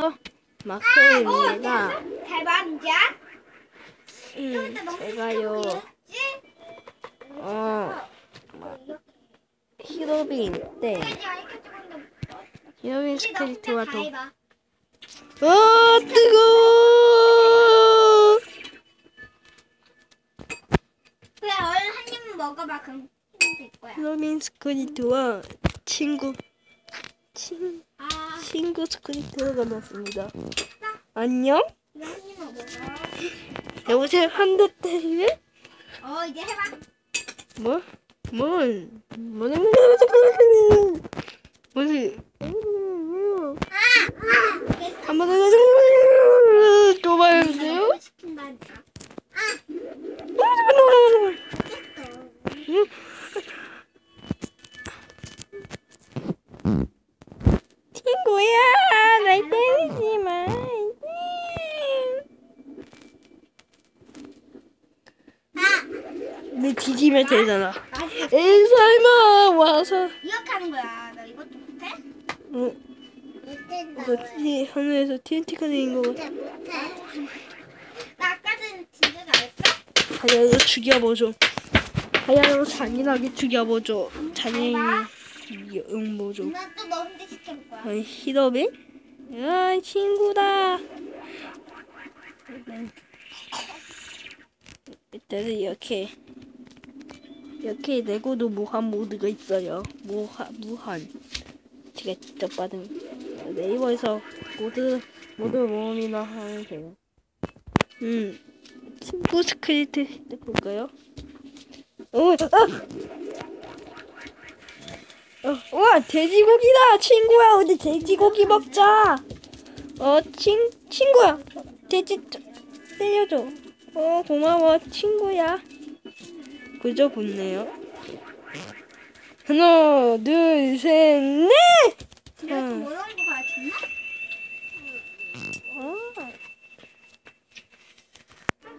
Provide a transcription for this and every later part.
어, 마크입니다. 대박이야? 음, 제가요, 어, 히로빈 때, 히로빈 스크립트와 또, 어, 뜨거워! 그래 얼른 한 입만 먹어봐 그럼 될 거야. 히로빈 스크립트와 친구, 친, 아, 친구. 안녕? 이거 한 입만 먹어. 여보세요, 한 대 때리네? 어 이제 해봐. 뭐? 뭘? 뭐지? 뭐지? 한번 더또 친구야, 날 때리지 마. 내 뒤지면 되잖아. 에이, 설마 와서. 이렇게 하는 거야. 너 이것도 못해? 어, 이거 티, 하늘에서 TNT가 내린 거 같아. 나 아까 전 진짜 잘했어. 하야로 죽여보죠. 하야로 잔인하게 죽여보죠. 잔인히 영보죠. 히로빈? 야, 친구다. 일단은 이렇게 이렇게 내고도 무한 모드가 있어요. 무한 무한. 제가 직접 받은 네이버에서 모드 모드 모음이나 하면 돼요. 음, 친구 스크립트 볼까요? 어, 아! 어, 와 돼지고기다 친구야. 어디 돼지고기 먹자. 어 친 친구야. 돼지 좀 때려줘. 어 고마워 친구야. 그저 붙네요. 하나 둘셋넷! 내가 응. 좀 어려운 거 가르쳤나? 어,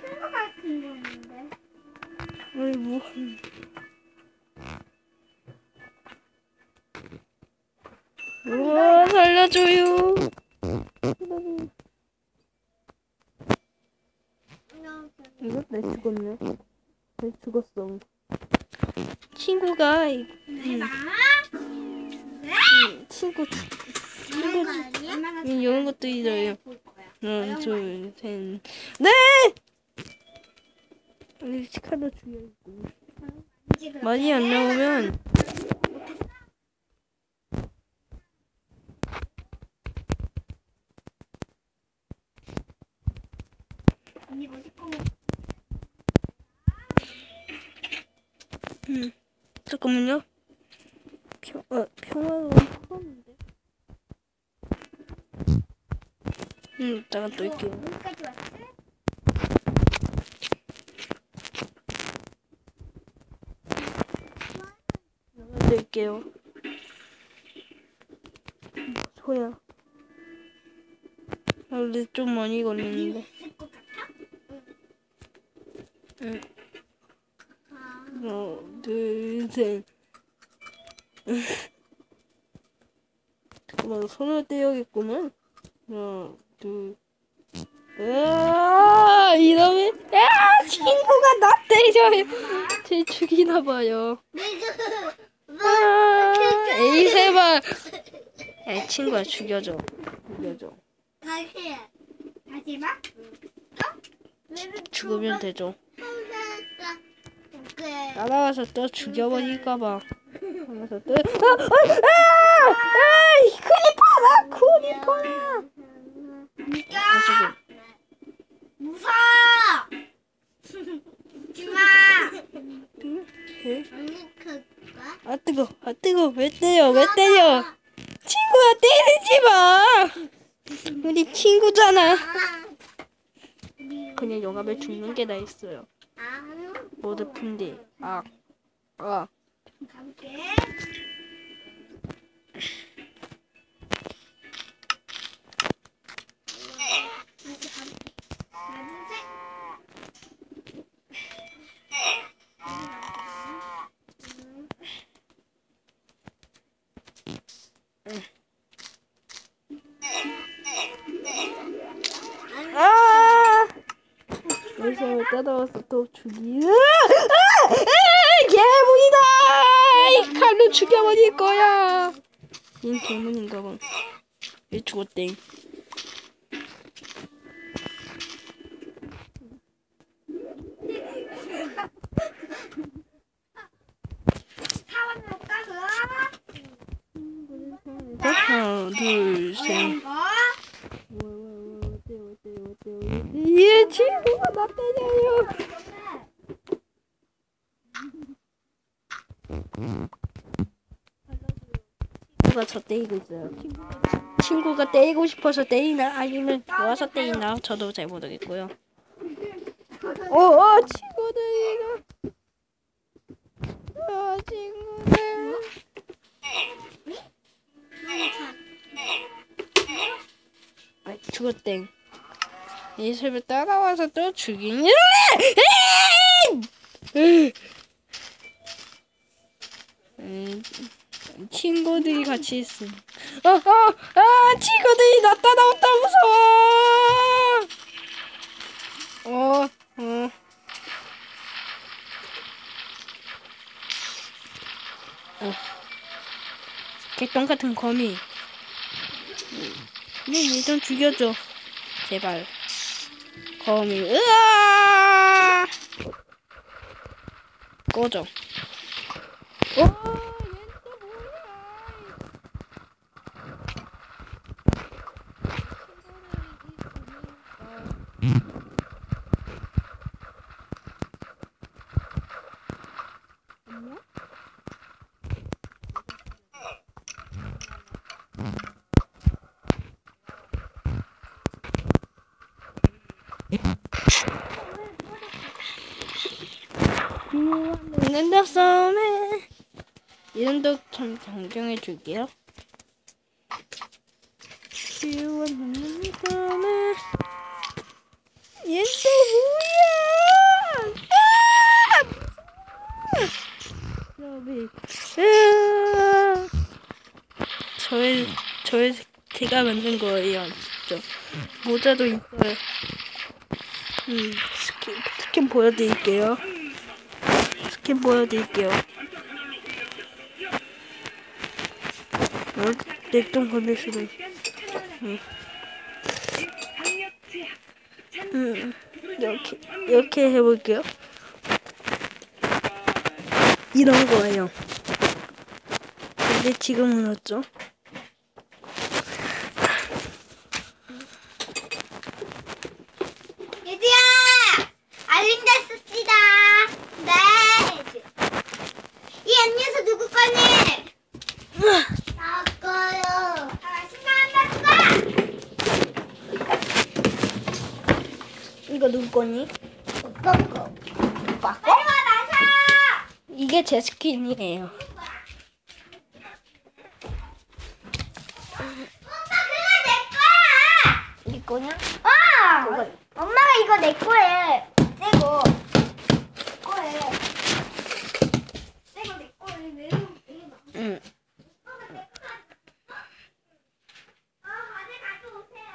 친구 같은 거였는데. 어이 뭐 살려줘요 이거 내 죽었네 내 죽었어 친구가 이- 내가 이 친구 이런 거 아니야? 이- 이런 것도 있어요 볼 거야. 하나 둘셋 네 우리 치카도 죽여있고 이제 그럼 많이 안 나오면 언니 어디 거 음, 잠깐만요 평, 어, 평화로운 풀었는데 음 이따가 또 할게요 여기까지 왔어? 낼게요. 소야. 아, 근데 좀 많이 걸리는데. 하나, 둘, 셋. 잠깐만, 손을 떼야겠구만. 하나, 둘. 아, 이러면, 야, 친구가 나 때려요. 제 죽이나봐요. 아, 에이, 세발. 야, 친구야, 죽여줘. 죽여줘. 다시 다시 봐. 죽으면 되죠. 그래. 날아가서 또 죽여버릴까봐. 하면서 또, 아, 아, 아, 아, 이 크리퍼다, 크리퍼야. 니가 무서워. 지마. 아 뜨거, 아 뜨거, 왜 때려, 왜 때려? 친구야 때리지 마. 우리 친구잖아. 그냥 영감에 죽는 게 나 있어요. 모두 푼디 악 아. 어. 아! 여기서 때려서 또 죽이. 아! 아! 아! 이 칼로 죽여버릴 거야. 얜 괴물인가 봐. 얘 죽었대. 하나, 둘, 셋. 어? 얘 친구가 나 때려요. 친구가 저 때리고 있어요. 친구가 때리고 싶어서 때리나 아니면 좋아서 때리나 저도 잘 모르겠고요. 어, 어 친구들이가 어 친구들. 아 죽었땡 예술을 따라와서 또 죽이냐 친구들이 같이 있음 어, 어, 아 친구들이 나 따라왔다 무서워 어, 어. 어. 개똥 같은 거미 네, 얘좀 죽여줘. 제발. 거미, 으아! 꺼져. 어, 얘는 또 뭐야? 낸다 싸움에 이름도 좀 변경해 줄게요. 시원한 싸움에 얘또 뭐야? 아! 러비. 으아! 저의 저의 제가 만든 거예요. 저 모자도 있어요. 음 스킨 스킨 보여드릴게요. 스킨 보여드릴게요. 어, 내똥 걸릴 수도 있어. 응. 음, 이렇게, 이렇게 해볼게요. 이런 거예요. 근데 지금은 어쩌? 얘들아! 알림 됐습니다. 네. 이 음료수 누구 거니? 나. 아, 신나한다, 누가? 이거 누구 거니? 오빠 거. 오빠 나사! 이게 제 스킨이에요. 오빠, 그거 내 거야! 이 거냐? 어! 엄마가 이거 내 거에. 새거. 내 거에. 새거 내 거에. 왜 이거 이거 봐. 응. 아, 다들 가져오세요.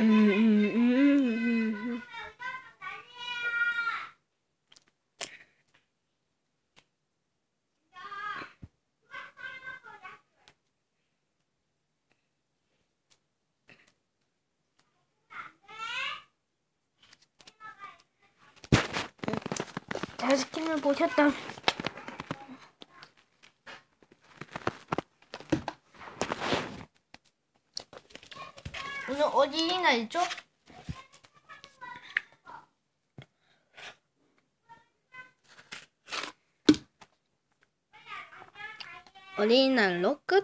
음, 음, 음, 음, 음. 스킨을 보셨다면 오늘 어린이날이죠? 어린이날로 끝.